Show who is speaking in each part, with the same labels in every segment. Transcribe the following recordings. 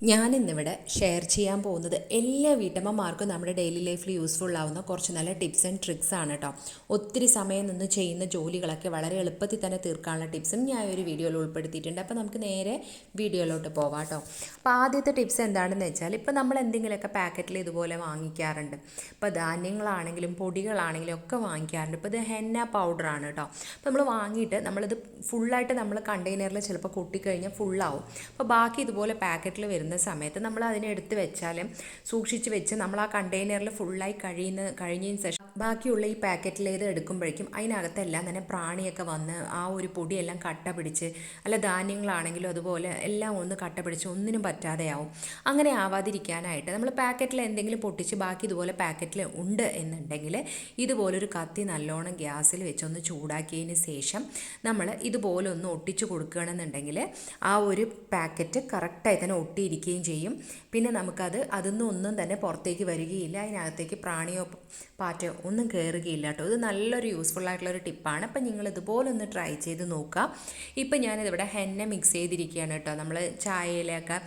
Speaker 1: ഞാനിന്നിവിടെ ഷെയർ ചെയ്യാൻ പോകുന്നത് എല്ലാ വീട്ടമ്മമാർക്കും നമ്മുടെ ഡെയിലി ലൈഫിൽ യൂസ്ഫുൾ ആവുന്ന കുറച്ച് നല്ല ടിപ്സ് ആൻഡ് ട്രിക്സ് ആണ് കേട്ടോ ഒത്തിരി സമയം നിന്ന് ചെയ്യുന്ന ജോലികളൊക്കെ വളരെ എളുപ്പത്തിൽ തന്നെ തീർക്കാനുള്ള ടിപ്സും ഞാൻ ഒരു വീഡിയോയിൽ ഉൾപ്പെടുത്തിയിട്ടുണ്ട്. അപ്പോൾ നമുക്ക് നേരെ വീഡിയോയിലോട്ട് പോവാം കേട്ടോ അപ്പോൾ ആദ്യത്തെ ടിപ്സ് എന്താണെന്ന് വെച്ചാൽ ഇപ്പോൾ നമ്മൾ എന്തെങ്കിലുമൊക്കെ പാക്കറ്റിൽ ഇതുപോലെ വാങ്ങിക്കാറുണ്ട്. ഇപ്പോൾ ധാന്യങ്ങളാണെങ്കിലും പൊടികളാണെങ്കിലും ഒക്കെ വാങ്ങിക്കാറുണ്ട്. ഇപ്പോൾ ഇത് ഹെന്ന പൗഡറാണ് കേട്ടോ അപ്പോൾ നമ്മൾ വാങ്ങിയിട്ട് നമ്മളിത് ഫുള്ളായിട്ട് നമ്മൾ കണ്ടെയ്നറിൽ ചിലപ്പോൾ കൊട്ടിക്കഴിഞ്ഞാൽ ഫുള്ളാവും അപ്പോൾ ബാക്കി ഇതുപോലെ പാക്കറ്റിൽ വരുന്ന സമയത്ത് നമ്മൾ അതിനെ എടുത്ത് വെച്ചാൽ സൂക്ഷിച്ച് വെച്ച് നമ്മൾ ആ കണ്ടെയ്നറിൽ ഫുള്ളായി കഴിയുന്ന കഴിഞ്ഞതിന് ശേഷം ബാക്കിയുള്ള ഈ പാക്കറ്റിലേത് എടുക്കുമ്പോഴേക്കും അതിനകത്തെല്ലാം തന്നെ പ്രാണിയൊക്കെ വന്ന് ആ ഒരു പൊടിയെല്ലാം കട്ട പിടിച്ച് അല്ല ധാന്യങ്ങളാണെങ്കിലും അതുപോലെ എല്ലാം ഒന്ന് കട്ട പിടിച്ച് ഒന്നിനും പറ്റാതെയാവും. അങ്ങനെ ആവാതിരിക്കാനായിട്ട് നമ്മൾ പാക്കറ്റിൽ എന്തെങ്കിലും പൊട്ടിച്ച് ബാക്കി ഇതുപോലെ പാക്കറ്റിൽ ഉണ്ട് എന്നുണ്ടെങ്കിൽ ഇതുപോലൊരു കത്തി നല്ലോണം ഗ്യാസിൽ വെച്ചൊന്ന് ചൂടാക്കിയതിന് ശേഷം നമ്മൾ ഇതുപോലെ ഒന്ന് ഒട്ടിച്ച് കൊടുക്കുകയാണെന്നുണ്ടെങ്കിൽ ആ ഒരു പാക്കറ്റ് കറക്റ്റായി തന്നെ ഒട്ടിയിരിക്കുകയും ചെയ്യും. പിന്നെ നമുക്കത് അതിൽ നിന്ന് ഒന്നും തന്നെ പുറത്തേക്ക് വരികയില്ല. അതിനകത്തേക്ക് പ്രാണിയോ പാറ്റയോ ഒന്നും കയറുകയില്ല കേട്ടോ. ഇത് നല്ലൊരു യൂസ്ഫുൾ ആയിട്ടുള്ളൊരു ടിപ്പാണ് അപ്പം നിങ്ങൾ ഇതുപോലെ ഒന്ന് ട്രൈ ചെയ്ത് നോക്കുക. ഇപ്പം ഞാനിതിവിടെ ഹെന്ന മിക്സ് ചെയ്തിരിക്കുകയാണ് കേട്ടോ. നമ്മൾ ചായയിലൊക്കെ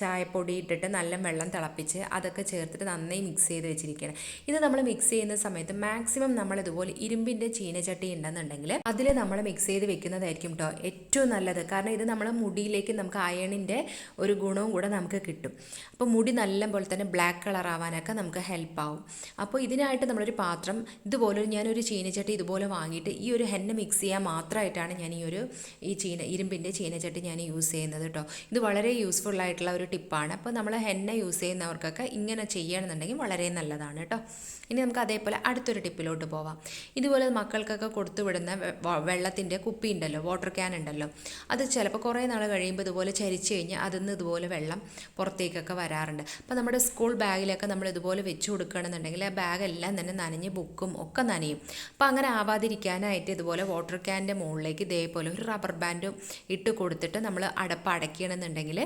Speaker 1: ചായപ്പൊടി ഇട്ടിട്ട് നല്ല വെള്ളം തിളപ്പിച്ച് അതൊക്കെ ചേർത്തിട്ട് നന്നായി മിക്സ് ചെയ്ത് വെച്ചിരിക്കണം ഇത് നമ്മൾ മിക്സ് ചെയ്യുന്ന സമയത്ത് മാക്സിമം നമ്മൾ ഇതുപോലെ ഇരുമ്പിന്റെ ചീനച്ചട്ടി ഉണ്ടെന്നുണ്ടെങ്കിൽ അതിൽ നമ്മൾ മിക്സ് ചെയ്ത് വെക്കുന്നതായിരിക്കും കേട്ടോ ഏറ്റവും നല്ലത്. കാരണം ഇത് നമ്മൾ മുടിയിലേക്ക് നമുക്ക് അയണിന്റെ ഒരു ഗുണവും കൂടെ നമുക്ക് കിട്ടും. അപ്പോൾ മുടി നല്ല പോലെ തന്നെ ബ്ലാക്ക് കളർ ആവാനൊക്കെ നമുക്ക് ഹെൽപ്പ് ആവും. അപ്പോൾ ഇതിനായിട്ട് നമ്മളൊരു പാത്രം ഇതുപോലെ ഞാനൊരു ചീനച്ചട്ടി ഇതുപോലെ വാങ്ങിയിട്ട് ഈ ഒരു ഹെന്ന മിക്സ് ചെയ്യാൻ മാത്രമായിട്ടാണ് ഞാൻ ഈ ഒരു ഈ ചീന ഇരുമ്പിന്റെ ചീനച്ചട്ടി ഞാൻ യൂസ് ചെയ്യുന്നത് കേട്ടോ ഇത് വളരെ യൂസ്ഫുൾ ആയിട്ടുള്ള ഒരു ടിപ്പാണ്. അപ്പോൾ നമ്മൾ ഹെന്ന യൂസ് ചെയ്യുന്നവർക്കൊക്കെ ഇങ്ങനെ ചെയ്യണമെന്നുണ്ടെങ്കിൽ വളരെ നല്ലതാണ് കേട്ടോ ഇനി നമുക്ക് അതേപോലെ അടുത്തൊരു ടിപ്പിലോട്ട് പോവാം. ഇതുപോലെ മക്കൾക്കൊക്കെ കൊടുത്തു വിടുന്ന വെള്ളത്തിന്റെ കുപ്പി ഉണ്ടല്ലോ വാട്ടർ ക്യാൻ ഉണ്ടല്ലോ. അത് ചിലപ്പോൾ കുറേ നാൾ കഴിയുമ്പോൾ ഇതുപോലെ ചരിച്ച് കഴിഞ്ഞാൽ അതിൽ നിന്ന് ഇതുപോലെ വെള്ളം പുറത്തേക്കൊക്കെ വരാറുണ്ട്. അപ്പോൾ നമ്മുടെ സ്കൂൾ ബാഗിലൊക്കെ നമ്മൾ ഇതുപോലെ വെച്ച് കൊടുക്കുകയാണെന്നുണ്ടെങ്കിൽ ആ ബാഗെല്ലാം തന്നെ നനഞ്ഞ് ബുക്കും ഒക്കെ നനയും. അപ്പോൾ അങ്ങനെ ആവാതിരിക്കാനായിട്ട് ഇതുപോലെ വാട്ടർ ക്യാന്റെ മുകളിലേക്ക് ഇതേപോലെ ഒരു റബ്ബർ ബാൻഡും ഇട്ട് കൊടുത്തിട്ട് നമ്മൾ അടപ്പ് അടയ്ക്കണമെന്നുണ്ടെങ്കിൽ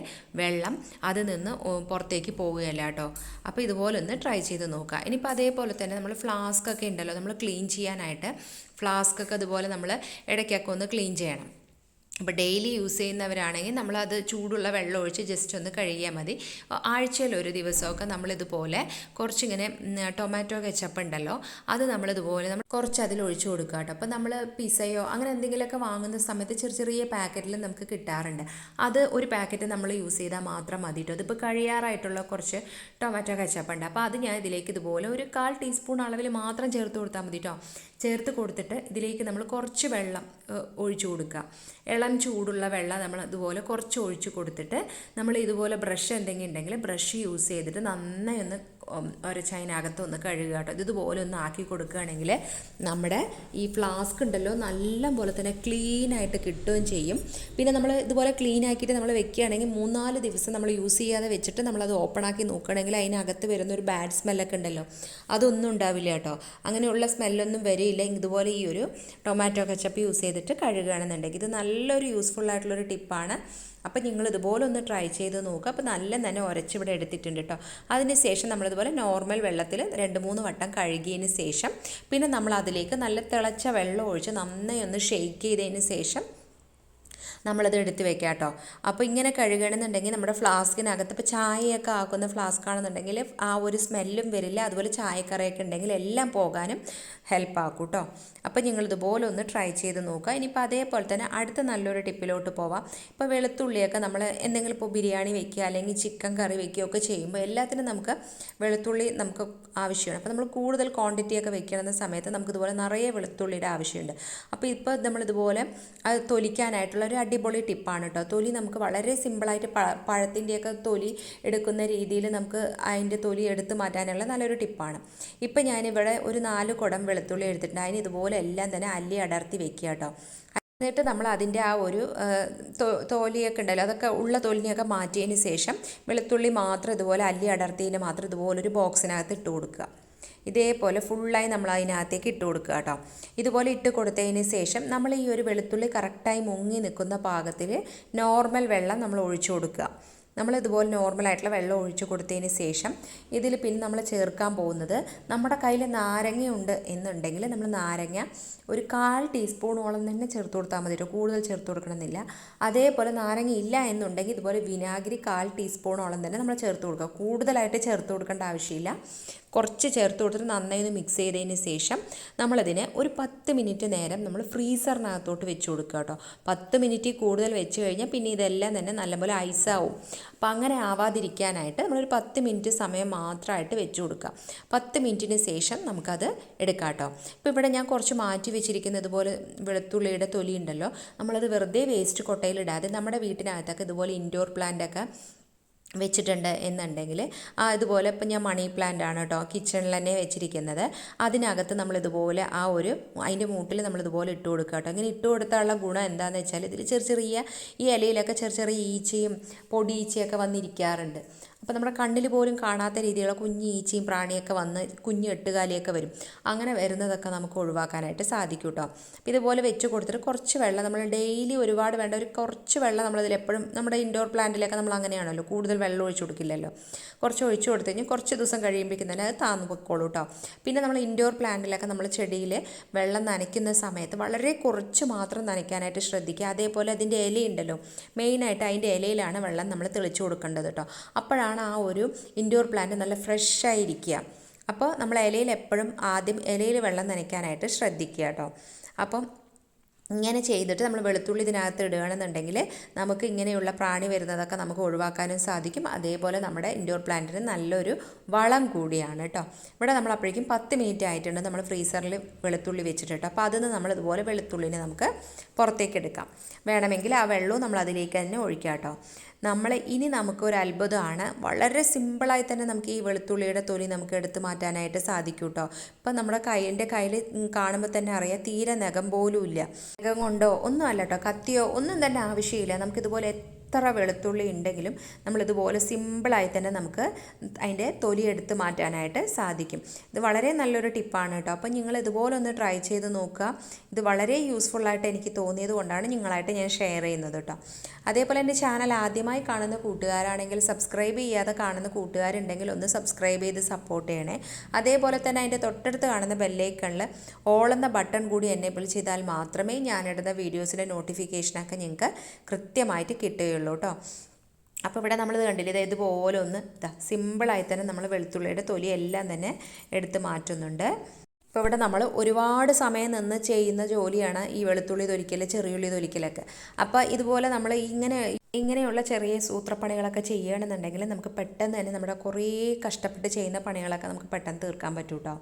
Speaker 1: വെള്ളം അതിൽ നിന്ന് പുറത്തേക്ക് പോവുകയല്ല കേട്ടോ. അപ്പോൾ ഇതുപോലെ ഒന്ന് ട്രൈ ചെയ്ത് നോക്കുക. ഇനിയിപ്പോൾ അതേപോലെ തന്നെ നമ്മൾ ഫ്ലാസ്ക് ഒക്കെ ഉണ്ടല്ലോ നമ്മൾ ക്ലീൻ ചെയ്യാനായിട്ട് ഫ്ലാസ്ക് ഒക്കെ അതുപോലെ നമ്മൾ ഇടയ്ക്കൊക്കെ ഒന്ന് ക്ലീൻ ചെയ്യണം. അപ്പോൾ ഡെയിലി യൂസ് ചെയ്യുന്നവരാണെങ്കിൽ നമ്മളത് ചൂടുള്ള വെള്ളം ഒഴിച്ച് ജസ്റ്റ് ഒന്ന് കഴുകിയാൽ മതി. ആഴ്ചയിൽ ഒരു ദിവസമൊക്കെ നമ്മളിതുപോലെ കുറച്ചിങ്ങനെ ടൊമാറ്റോ കെച്ചപ്പ് ഉണ്ടല്ലോ അത് നമ്മളിതുപോലെ നമ്മൾ കുറച്ച് അതിൽ ഒഴിച്ചു കൊടുക്കുക കേട്ടോ. അപ്പോൾ നമ്മൾ പിസയോ അങ്ങനെ എന്തെങ്കിലുമൊക്കെ വാങ്ങുന്ന സമയത്ത് ചെറിയ ചെറിയ പാക്കറ്റിൽ നമുക്ക് കിട്ടാറുണ്ട്. അത് ഒരു പാക്കറ്റ് നമ്മൾ യൂസ് ചെയ്താൽ മാത്രം മതി കേട്ടോ. അതിപ്പോൾ കഴിയാറായിട്ടുള്ള കുറച്ച് ടൊമാറ്റോ കെച്ചപ്പ് ഉണ്ട്. അപ്പോൾ അത് ഞാൻ ഇതിലേക്ക് ഇതുപോലെ ഒരു കാൽ ടീസ്പൂൺ അളവിൽ മാത്രം ചേർത്ത് കൊടുത്താൽ മതി കേട്ടോ. ചേർത്ത് കൊടുത്തിട്ട് ഇതിലേക്ക് നമ്മൾ കുറച്ച് വെള്ളം ഒഴിച്ചു കൊടുക്കുക. ഇളം ചൂടുള്ള വെള്ളം നമ്മൾ ഇതുപോലെ കുറച്ച് ഒഴിച്ചു കൊടുത്തിട്ട് നമ്മൾ ഇതുപോലെ ബ്രഷ് എന്തെങ്കിലും ഉണ്ടെങ്കിൽ ബ്രഷ് യൂസ് ചെയ്തിട്ട് നന്നായി ഒന്ന് ഒരച്ചതിനകത്ത് ഒന്ന് കഴുകുക കേട്ടോ. ഇതുപോലെ ഒന്ന് ആക്കി കൊടുക്കുകയാണെങ്കിൽ നമ്മുടെ ഈ ഫ്ലാസ്ക് ഉണ്ടല്ലോ നല്ല പോലെ തന്നെ ക്ലീൻ ആയിട്ട് കിട്ടുകയും ചെയ്യും. പിന്നെ നമ്മൾ ഇതുപോലെ ക്ലീൻ ആക്കിയിട്ട് നമ്മൾ വെക്കുകയാണെങ്കിൽ മൂന്നാൽ ദിവസം നമ്മൾ യൂസ് ചെയ്യാതെ വെച്ചിട്ട് നമ്മളത് ഓപ്പൺ ആക്കി നോക്കുകയാണെങ്കിൽ അതിനകത്ത് വരുന്ന ഒരു ബാഡ് സ്മെല്ലൊക്കെ ഉണ്ടല്ലോ അതൊന്നും ഉണ്ടാവില്ല കേട്ടോ. അങ്ങനെയുള്ള സ്മെല്ലൊന്നും വരില്ല. ഇതുപോലെ ഈ ഒരു ടൊമാറ്റോ കച്ചപ്പ് യൂസ് ചെയ്തിട്ട് കഴുകുകയാണെന്നുണ്ടെങ്കിൽ ഇത് നല്ലൊരു യൂസ്ഫുൾ ആയിട്ടുള്ളൊരു ടിപ്പാണ് അപ്പോൾ നിങ്ങൾ ഇതുപോലെ ഒന്ന് ട്രൈ ചെയ്ത് നോക്കുക അപ്പോൾ നല്ല തന്നെ ഉരച്ചിവിടെ എടുത്തിട്ടുണ്ട് കേട്ടോ അതിന് ശേഷം നമ്മളിതുപോലെ നോർമൽ വെള്ളത്തിൽ രണ്ട് മൂന്ന് വട്ടം കഴുകിയതിന് ശേഷം പിന്നെ നമ്മൾ അതിലേക്ക് നല്ല തിളച്ച വെള്ളം ഒഴിച്ച് നന്നായി ഒന്ന് ഷെയ്ക്ക് ചെയ്തതിന് ശേഷം നമ്മളത് എടുത്ത് വെക്കുക കേട്ടോ അപ്പോൾ ഇങ്ങനെ കഴുകണമെന്നുണ്ടെങ്കിൽ നമ്മുടെ ഫ്ലാസ്കിനകത്ത് ഇപ്പോൾ ചായയൊക്കെ ആക്കുന്ന ഫ്ലാസ്ക് ആണെന്നുണ്ടെങ്കിൽ ആ ഒരു സ്മെല്ലും വരില്ല. അതുപോലെ ചായക്കറിയൊക്കെ ഉണ്ടെങ്കിൽ എല്ലാം പോകാനും ഹെൽപ്പ് ആക്കും കേട്ടോ അപ്പോൾ നിങ്ങളിതുപോലെ ഒന്ന് ട്രൈ ചെയ്ത് നോക്കുക. ഇനിയിപ്പോൾ അതേപോലെ തന്നെ അടുത്ത നല്ലൊരു ടിപ്പിലോട്ട് പോവാം. ഇപ്പോൾ വെളുത്തുള്ളിയൊക്കെ നമ്മൾ എന്തെങ്കിലും ഇപ്പോൾ ബിരിയാണി വെക്കുക അല്ലെങ്കിൽ ചിക്കൻ കറി വെക്കുകയോ ഒക്കെ ചെയ്യുമ്പോൾ എല്ലാത്തിനും നമുക്ക് വെളുത്തുള്ളി നമുക്ക് ആവശ്യമാണ്. അപ്പോൾ നമ്മൾ കൂടുതൽ ക്വാണ്ടിറ്റി ഒക്കെ വെക്കുന്ന സമയത്ത് നമുക്ക് ഇതുപോലെ നിറയെ വെളുത്തുള്ളിയുടെ ആവശ്യമുണ്ട്. അപ്പോൾ ഇപ്പോൾ നമ്മളിതുപോലെ അത് തൊലിക്കാനായിട്ടുള്ള ഒരു അടിപൊളി ടിപ്പാണ് കേട്ടോ തൊലി നമുക്ക് വളരെ സിമ്പിളായിട്ട് പഴ പഴത്തിന്റെയൊക്കെ തൊലി എടുക്കുന്ന രീതിയിൽ നമുക്ക് അതിന്റെ തൊലി എടുത്ത് മാറ്റാനുള്ള നല്ലൊരു ടിപ്പാണ്. ഇപ്പം ഞാനിവിടെ ഒരു നാല് കുടം വെളുത്തുള്ളി എടുത്തിട്ടുണ്ട്. അതിന് ഇതുപോലെ എല്ലാം തന്നെ അല്ലി അടർത്തി വെക്കുക കേട്ടോ എന്നിട്ട് നമ്മൾ അതിന്റെ ആ ഒരു തോലിയൊക്കെ ഉണ്ടല്ലോ അതൊക്കെ ഉള്ള തോലിനെയൊക്കെ മാറ്റിയതിന് ശേഷം വെളുത്തുള്ളി മാത്രം ഇതുപോലെ അല്ലി അടർത്തിയതിന് മാത്രം ഇതുപോലൊരു ബോക്സിനകത്ത് ഇട്ട് കൊടുക്കുക. ഇതേപോലെ ഫുള്ളായി നമ്മൾ അതിനകത്തേക്ക് ഇട്ട് കൊടുക്കുക കേട്ടോ. ഇതുപോലെ ഇട്ട് കൊടുത്തതിന് ശേഷം നമ്മൾ ഈ ഒരു വെളുത്തുള്ളി കറക്റ്റായി മുങ്ങി നിൽക്കുന്ന പാകത്തിൽ നോർമൽ വെള്ളം നമ്മൾ ഒഴിച്ചു കൊടുക്കുക. നമ്മൾ ഇതുപോലെ നോർമലായിട്ടുള്ള വെള്ളം ഒഴിച്ചു കൊടുത്തതിന് ശേഷം ഇതിൽ പിന്നെ നമ്മൾ ചേർക്കാൻ പോകുന്നത് നമ്മുടെ കയ്യിൽ നാരങ്ങയുണ്ട് എന്നുണ്ടെങ്കിൽ നമ്മൾ നാരങ്ങ ഒരു കാൽ ടീസ്പൂണോളം തന്നെ ചേർത്ത് കൊടുത്താൽ മതി കൂടുതൽ ചേർത്ത് കൊടുക്കണമെന്നില്ല. അതേപോലെ നാരങ്ങ ഇല്ല എന്നുണ്ടെങ്കിൽ ഇതുപോലെ വിനാഗിരി കാൽ ടീസ്പൂണോളം തന്നെ നമ്മൾ ചേർത്ത് കൊടുക്കുക. കൂടുതലായിട്ട് ചേർത്ത് കൊടുക്കേണ്ട ആവശ്യമില്ല. കുറച്ച് ചേർത്ത് കൊടുത്തിട്ട് നന്നായി ഒന്ന് മിക്സ് ചെയ്തതിന് ശേഷം നമ്മളതിനെ ഒരു പത്ത് മിനിറ്റ് നേരം നമ്മൾ ഫ്രീസറിനകത്തോട്ട് വെച്ച് കൊടുക്കുക കേട്ടോ. പത്ത് മിനിറ്റ് കൂടുതൽ വെച്ച് കഴിഞ്ഞാൽ പിന്നെ ഇതെല്ലാം തന്നെ നല്ലപോലെ ഐസാവും അപ്പം അങ്ങനെ ആവാതിരിക്കാനായിട്ട് നമ്മളൊരു പത്ത് മിനിറ്റ് സമയം മാത്രമായിട്ട് വെച്ച് കൊടുക്കുക. പത്ത് മിനിറ്റിന് ശേഷം നമുക്കത് എടുക്കാം കേട്ടോ. ഇപ്പോൾ ഇവിടെ ഞാൻ കുറച്ച് മാറ്റി വെച്ചിരിക്കുന്ന ഇതുപോലെ വെളുത്തുള്ളിയുടെ തൊലി ഉണ്ടല്ലോ. നമ്മളത് വെറുതെ വേസ്റ്റ് കൊട്ടയിലിടാതെ നമ്മുടെ വീട്ടിനകത്തൊക്കെ ഇതുപോലെ ഇൻഡോർ പ്ലാന്റൊക്കെ വെച്ചിട്ടുണ്ട് എന്നുണ്ടെങ്കിൽ ആ ഇതുപോലെ ഇപ്പം ഞാൻ മണി പ്ലാന്റ് ആണ് കേട്ടോ കിച്ചണിൽ തന്നെ വെച്ചിരിക്കുന്നത്. അതിനകത്ത് നമ്മൾ ഇതുപോലെ ആ ഒരു അതിന്റെ മൂട്ടിൽ നമ്മൾ ഇതുപോലെ ഇട്ട് കൊടുക്കുക കേട്ടോ. ഇങ്ങനെ ഇട്ട് കൊടുത്താലുള്ള ഗുണം എന്താണെന്ന് വെച്ചാൽ ഇതിൽ ചെറിയ ചെറിയ ഈ ഇലയിലൊക്കെ ചെറിയ ചെറിയ ഈച്ചയും പൊടി ഈച്ചയൊക്കെ വന്നിരിക്കാറുണ്ട്. അപ്പോൾ നമ്മുടെ കണ്ണിൽ പോലും കാണാത്ത രീതിയിലുള്ള കുഞ്ഞ് ഈച്ചയും പ്രാണിയൊക്കെ വന്ന് കുഞ്ഞ് എട്ടുകാലിയൊക്കെ വരും. അങ്ങനെ വരുന്നതൊക്കെ നമുക്ക് ഒഴിവാക്കാനായിട്ട് സാധിക്കും കേട്ടോ ഇതുപോലെ വെച്ച് കൊടുത്തിട്ട് കുറച്ച് വെള്ളം നമ്മൾ ഡെയിലി ഒരുപാട് വേണ്ട ഒരു കുറച്ച് വെള്ളം നമ്മളിതിൽ എപ്പോഴും നമ്മുടെ ഇൻഡോർ പ്ലാന്റിലൊക്കെ നമ്മൾ അങ്ങനെയാണല്ലോ കൂടുതൽ വെള്ളം ഒഴിച്ചു കൊടുക്കില്ലല്ലോ. കുറച്ച് ഒഴിച്ചു കൊടുത്തു കഴിഞ്ഞാൽ കുറച്ച് ദിവസം കഴിയുമ്പോഴേക്കും തന്നെ അത് താന്നു പൊക്കോളൂ കേട്ടോ പിന്നെ നമ്മൾ ഇൻഡോർ പ്ലാന്റിലൊക്കെ നമ്മൾ ചെടിയിൽ വെള്ളം നനയ്ക്കുന്ന സമയത്ത് വളരെ കുറച്ച് മാത്രം നനയ്ക്കാനായിട്ട് ശ്രദ്ധിക്കുക. അതേപോലെ അതിന്റെ ഇലയുണ്ടല്ലോ മെയിനായിട്ട് അതിന്റെ ഇലയിലാണ് വെള്ളം നമ്മൾ തെളിച്ചു കൊടുക്കേണ്ടത് കേട്ടോ അപ്പോഴാണ് ആ ഒരു ഇൻഡോർ പ്ലാന്റ് നല്ല ഫ്രഷായിരിക്കുക അപ്പോൾ നമ്മൾ ഇലയിൽ എപ്പോഴും ആദ്യം ഇലയിൽ വെള്ളം നനയ്ക്കാനായിട്ട് ശ്രദ്ധിക്കുക കേട്ടോ. അപ്പം ഇങ്ങനെ ചെയ്തിട്ട് നമ്മൾ വെളുത്തുള്ളി ഇതിനകത്ത് ഇടുകയാണെന്നുണ്ടെങ്കിൽ നമുക്ക് ഇങ്ങനെയുള്ള പ്രാണി വരുന്നതൊക്കെ നമുക്ക് ഒഴിവാക്കാനും സാധിക്കും. അതേപോലെ നമ്മുടെ ഇൻഡോർ പ്ലാന്റിന് നല്ലൊരു വളം കൂടിയാണ് കേട്ടോ. ഇവിടെ നമ്മൾ അപ്പോഴേക്കും പത്ത് മിനിറ്റ് ആയിട്ടുണ്ട് നമ്മൾ ഫ്രീസറിൽ വെളുത്തുള്ളി വെച്ചിട്ട് കേട്ടോ. അപ്പോൾ അതിൽ നമ്മൾ ഇതുപോലെ വെളുത്തുള്ളിനെ നമുക്ക് പുറത്തേക്ക് എടുക്കാം. വേണമെങ്കിൽ ആ വെള്ളവും നമ്മൾ അതിലേക്ക് തന്നെ ഒഴിക്കാം കേട്ടോ. നമ്മൾ ഇനി നമുക്കൊരു അത്ഭുതമാണ്. വളരെ സിമ്പിളായി തന്നെ നമുക്ക് ഈ വെളുത്തുള്ളിയുടെ തൊലി നമുക്ക് എടുത്തു മാറ്റാനായിട്ട് സാധിക്കും കേട്ടോ ഇപ്പം നമ്മുടെ കൈന്റെ കയ്യിൽ കാണുമ്പോൾ തന്നെ അറിയാം തീരെ നഖം പോലും ഇല്ല. നഖം കൊണ്ടോ ഒന്നും അല്ല കേട്ടോ കത്തിയോ ഒന്നും തന്നെ ആവശ്യമില്ല. നമുക്കിതുപോലെ എത്ര വെളുത്തുള്ളി ഉണ്ടെങ്കിലും നമ്മളിതുപോലെ സിമ്പിളായി തന്നെ നമുക്ക് അതിന്റെ തൊലി എടുത്ത് മാറ്റാനായിട്ട് സാധിക്കും. ഇത് വളരെ നല്ലൊരു ടിപ്പാണ് കേട്ടോ. അപ്പോൾ നിങ്ങൾ ഇതുപോലെ ഒന്ന് ട്രൈ ചെയ്ത് നോക്കുക. ഇത് വളരെ യൂസ്ഫുള്ളായിട്ട് എനിക്ക് തോന്നിയത് കൊണ്ടാണ് നിങ്ങളായിട്ട് ഞാൻ ഷെയർ ചെയ്യുന്നത് കേട്ടോ. അതേപോലെ എന്റെ ചാനൽ ആദ്യമായി കാണുന്ന കൂട്ടുകാരാണെങ്കിൽ സബ്സ്ക്രൈബ് ചെയ്യാതെ കാണുന്ന കൂട്ടുകാരുണ്ടെങ്കിൽ ഒന്ന് സബ്സ്ക്രൈബ് ചെയ്ത് സപ്പോർട്ട് ചെയ്യണേ. അതേപോലെ തന്നെ അതിന്റെ തൊട്ടടുത്ത് കാണുന്ന ബെല്ലൈക്കണിൽ ഓൾ എന്ന ബട്ടൺ കൂടി എനേബിൾ ചെയ്താൽ മാത്രമേ ഞാനിടുന്ന വീഡിയോസിന്റെ നോട്ടിഫിക്കേഷനൊക്കെ നിങ്ങൾക്ക് കൃത്യമായിട്ട് കിട്ടുകയുള്ളൂ. കേട്ടോ അപ്പോൾ ഇവിടെ നമ്മൾ കണ്ടില്ലേ ഇത് ഇതുപോലെ ഒന്ന് ഇതാ സിമ്പിളായി തന്നെ നമ്മൾ വെളുത്തുള്ളിയുടെ തൊലി എല്ലാം തന്നെ എടുത്ത് മാറ്റുന്നുണ്ട്. ഇപ്പോൾ ഇവിടെ നമ്മൾ ഒരുപാട് സമയം നിന്ന് ചെയ്യുന്ന ജോലിയാണ് ഈ വെളുത്തുള്ളി തൊലിക്കൽ ചെറിയുള്ളി തൊലിക്കലൊക്കെ. അപ്പോൾ ഇതുപോലെ നമ്മൾ ഇങ്ങനെ ഇങ്ങനെയുള്ള ചെറിയ സൂത്രപ്പണികളൊക്കെ ചെയ്യുകയാണെന്നുണ്ടെങ്കിൽ നമുക്ക് പെട്ടെന്ന് തന്നെ നമ്മുടെ കുറേ കഷ്ടപ്പെട്ട് ചെയ്യുന്ന പണികളൊക്കെ നമുക്ക് പെട്ടെന്ന് തീർക്കാൻ പറ്റും കേട്ടോ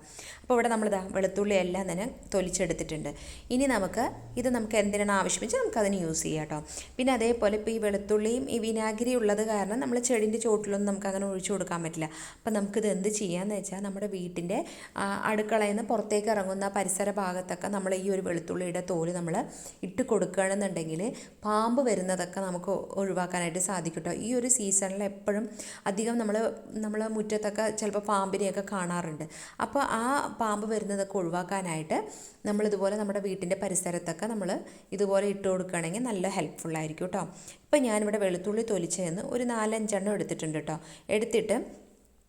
Speaker 1: അപ്പോൾ ഇവിടെ നമ്മളിതാ വെളുത്തുള്ളി എല്ലാം തന്നെ തൊലിച്ചെടുത്തിട്ടുണ്ട്. ഇനി നമുക്ക് ഇത് നമുക്ക് എന്തിനാണ് ആവശ്യം വെച്ചാൽ നമുക്ക് അതിന് യൂസ് ചെയ്യാം കേട്ടോ പിന്നെ അതേപോലെ ഇപ്പോൾ ഈ വെളുത്തുള്ളിയും ഈ വിനാഗിരി ഉള്ളത് കാരണം നമ്മൾ ചെടിന്റെ ചോട്ടിലൊന്നും നമുക്ക് അങ്ങനെ ഒഴിച്ചു കൊടുക്കാൻ പറ്റില്ല. അപ്പോൾ നമുക്കിത് എന്ത് ചെയ്യാമെന്ന് വെച്ചാൽ നമ്മുടെ വീട്ടിന്റെ അടുക്കളയിൽ നിന്ന് പുറത്തേക്ക് ഇറങ്ങുന്ന പരിസര ഭാഗത്തൊക്കെ നമ്മൾ ഈ ഒരു വെളുത്തുള്ളിയുടെ തോൽ നമ്മൾ ഇട്ട് കൊടുക്കുകയാണെന്നുണ്ടെങ്കിൽ പാമ്പ് വരുന്നതൊക്കെ നമുക്ക് ഒഴിവാക്കാനായിട്ട് സാധിക്കും കേട്ടോ ഈ ഒരു സീസണിൽ എപ്പോഴും അധികം നമ്മൾ നമ്മൾ മുറ്റത്തൊക്കെ ചിലപ്പോൾ പാമ്പിനെയൊക്കെ കാണാറുണ്ട്. അപ്പോൾ ആ പാമ്പ് വരുന്നതൊക്കെ ഒഴിവാക്കാനായിട്ട് നമ്മളിതുപോലെ നമ്മുടെ വീട്ടിന്റെ പരിസരത്തൊക്കെ നമ്മൾ ഇതുപോലെ ഇട്ട് കൊടുക്കുകയാണെങ്കിൽ നല്ല ഹെൽപ്ഫുള്ളായിരിക്കും കേട്ടോ. ഇപ്പോൾ ഞാനിവിടെ വെളുത്തുള്ളി തൊലിച്ചതെന്ന് ഒരു നാലഞ്ചെണ്ണം എടുത്തിട്ടുണ്ട് കേട്ടോ. എടുത്തിട്ട്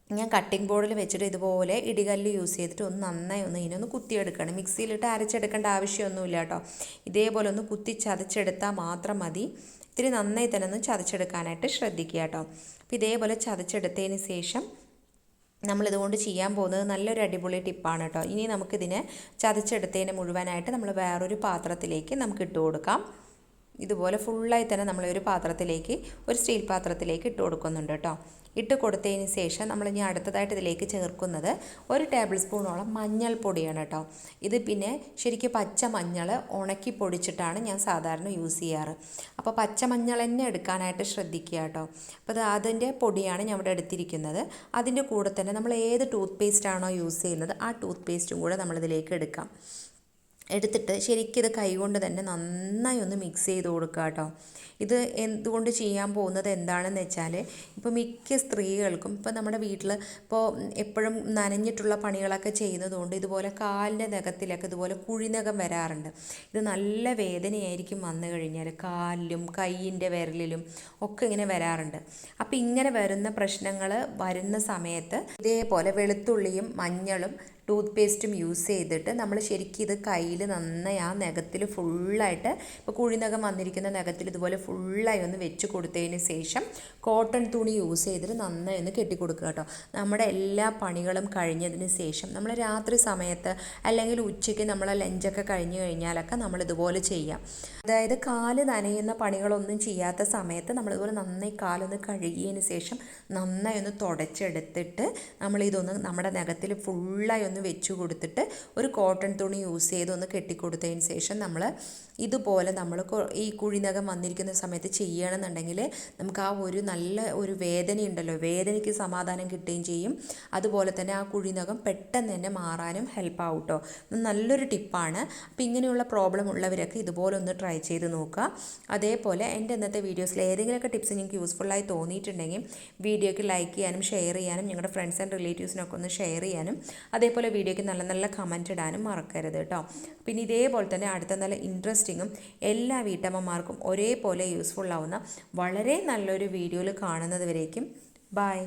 Speaker 1: ഞാൻ കട്ടിംഗ് ബോർഡിൽ വെച്ചിട്ട് ഇതുപോലെ ഇടികല്ല് യൂസ് ചെയ്തിട്ട് ഒന്ന് നന്നായി ഒന്ന് ഇതിനൊന്ന് കുത്തിയെടുക്കണം. മിക്സിയിലിട്ട് അരച്ചെടുക്കേണ്ട ആവശ്യമൊന്നുമില്ല കേട്ടോ. ഇതേപോലെ ഒന്ന് കുത്തി ചതച്ചെടുത്താൽ മാത്രം മതി. ഇത്തിരി നന്നായി തന്നെ ഒന്ന് ചതച്ചെടുക്കാനായിട്ട് ശ്രദ്ധിക്കുക കേട്ടോ. അപ്പോൾ ഇതേപോലെ ചതച്ചെടുത്തതിന് ശേഷം നമ്മളിതുകൊണ്ട് ചെയ്യാൻ പോകുന്നത് നല്ലൊരു അടിപൊളി ടിപ്പാണ് കേട്ടോ. ഇനി നമുക്കിതിനെ ചതച്ചെടുത്തതിന് മുഴുവനായിട്ട് നമ്മൾ വേറൊരു പാത്രത്തിലേക്ക് നമുക്ക് ഇട്ട് കൊടുക്കാം. ഇതുപോലെ ഫുള്ളായി തന്നെ നമ്മൾ ഒരു പാത്രത്തിലേക്ക് ഒരു സ്റ്റീൽ പാത്രത്തിലേക്ക് ഇട്ട് കൊടുക്കുന്നുണ്ട് കേട്ടോ ഇട്ട് കൊടുത്തതിന് ശേഷം നമ്മൾ ഇനി അടുത്തതായിട്ട് ഇതിലേക്ക് ചേർക്കുന്നത് ഒരു ടേബിൾ സ്പൂണോളം മഞ്ഞൾപ്പൊടിയാണ് കേട്ടോ ഇത് പിന്നെ ശരിക്കും പച്ച മഞ്ഞൾ ഉണക്കി പൊടിച്ചിട്ടാണ് ഞാൻ സാധാരണ യൂസ് ചെയ്യാറ്. അപ്പോൾ പച്ച മഞ്ഞൾ തന്നെ എടുക്കാനായിട്ട് ശ്രദ്ധിക്കുക കേട്ടോ അപ്പോൾ അത് അതിന്റെ പൊടിയാണ് ഞാൻ ഇവിടെ എടുത്തിരിക്കുന്നത്. അതിന്റെ കൂടെ തന്നെ നമ്മൾ ഏത് ടൂത്ത് പേസ്റ്റാണോ യൂസ് ചെയ്യുന്നത് ആ ടൂത്ത് പേസ്റ്റും കൂടെ നമ്മളിതിലേക്ക് എടുക്കാം. എടുത്തിട്ട് ശരിക്കും ഇത് കൈകൊണ്ട് തന്നെ നന്നായി ഒന്ന് മിക്സ് ചെയ്ത് കൊടുക്കുക കേട്ടോ. ഇത് എന്തുകൊണ്ട് ചെയ്യാൻ പോകുന്നത് എന്താണെന്ന് വെച്ചാൽ ഇപ്പോൾ മിക്ക സ്ത്രീകൾക്കും ഇപ്പോൾ നമ്മുടെ വീട്ടിൽ ഇപ്പോൾ എപ്പോഴും നനഞ്ഞിട്ടുള്ള പണികളൊക്കെ ചെയ്യുന്നതുകൊണ്ട് ഇതുപോലെ കാലിന്റെ നഖത്തിലൊക്കെ ഇതുപോലെ കുഴിനഖം വരാറുണ്ട്. ഇത് നല്ല വേദനയായിരിക്കും വന്നു കഴിഞ്ഞാൽ കാലിലും കൈയിന്റെ വിരലിലും ഒക്കെ ഇങ്ങനെ വരാറുണ്ട്. അപ്പോൾ ഇങ്ങനെ വരുന്ന പ്രശ്നങ്ങൾ വരുന്ന സമയത്ത് ഇതേപോലെ വെളുത്തുള്ളിയും മഞ്ഞളും ടൂത്ത് പേസ്റ്റും യൂസ് ചെയ്തിട്ട് നമ്മൾ ശരിക്കും ഇത് കയ്യിൽ നന്നായി ആ നഖത്തിൽ ഫുള്ളായിട്ട് ഇപ്പോൾ കുഴിനഖം വന്നിരിക്കുന്ന നഖത്തിൽ ഇതുപോലെ ഫുള്ളായി ഒന്ന് വെച്ച് കൊടുത്തതിന് ശേഷം കോട്ടൺ തുണി യൂസ് ചെയ്തിട്ട് നന്നായി ഒന്ന് കെട്ടിക്കൊടുക്കുക കേട്ടോ. നമ്മുടെ എല്ലാ പണികളും കഴിഞ്ഞതിന് ശേഷം നമ്മൾ രാത്രി സമയത്ത് അല്ലെങ്കിൽ ഉച്ചയ്ക്ക് നമ്മൾ ലഞ്ചൊക്കെ കഴിഞ്ഞ് കഴിഞ്ഞാലൊക്കെ നമ്മൾ ഇതുപോലെ ചെയ്യാം. അതായത് കാൽ നനയുന്ന പണികളൊന്നും ചെയ്യാത്ത സമയത്ത് നമ്മളിതുപോലെ നന്നായി കാലൊന്ന് കഴുകിയതിന് ശേഷം നന്നായി ഒന്ന് തുടച്ചെടുത്തിട്ട് നമ്മളിതൊന്ന് നമ്മുടെ നഖത്തിൽ ഫുള്ളായി ഒന്ന് വെച്ച് കൊടുത്തിട്ട് ഒരു കോട്ടൺ തുണി യൂസ് ചെയ്ത് ഒന്ന് കെട്ടിക്കൊടുത്തതിന് ശേഷം നമ്മൾ ഇതുപോലെ നമ്മൾ ഈ കുഴിനകം വന്നിരിക്കുന്ന സമയത്ത് ചെയ്യണമെന്നുണ്ടെങ്കിൽ നമുക്ക് ആ ഒരു നല്ല ഒരു വേദനയുണ്ടല്ലോ. വേദനയ്ക്ക് സമാധാനം കിട്ടുകയും ചെയ്യും. അതുപോലെ തന്നെ ആ കുഴിനകം പെട്ടെന്ന് തന്നെ മാറാനും ഹെൽപ്പ് ആവും നല്ലൊരു ടിപ്പാണ് അപ്പോൾ ഇങ്ങനെയുള്ള പ്രോബ്ലം ഉള്ളവരൊക്കെ ഇതുപോലെ ഒന്ന് ട്രൈ ചെയ്ത് നോക്കുക. അതേപോലെ എന്റെ ഇന്നത്തെ വീഡിയോസിൽ ഏതെങ്കിലുമൊക്കെ ടിപ്സ് നിങ്ങൾക്ക് യൂസ്ഫുള്ളായി തോന്നിയിട്ടുണ്ടെങ്കിൽ വീഡിയോയ്ക്ക് ലൈക്ക് ചെയ്യാനും ഷെയർ ചെയ്യാനും നിങ്ങളുടെ ഫ്രണ്ട്സ് ആൻഡ് റിലേറ്റീവ്സിനൊക്കെ ഒന്ന് ഷെയർ ചെയ്യാനും. അതേപോലെ വീഡിയോയ്ക്ക് നല്ല നല്ല കമന്റ് ഇടാനും മറക്കരുത് കേട്ടോ. പിന്നെ ഇതേപോലെ തന്നെ അടുത്ത നല്ല ഇൻട്രസ്റ്റിങ്ങും എല്ലാ വീട്ടമ്മമാർക്കും ഒരേപോലെ യൂസ്ഫുൾ ആവുന്ന വളരെ നല്ലൊരു വീഡിയോയിൽ കാണുന്നത് വരേക്കും. ബൈ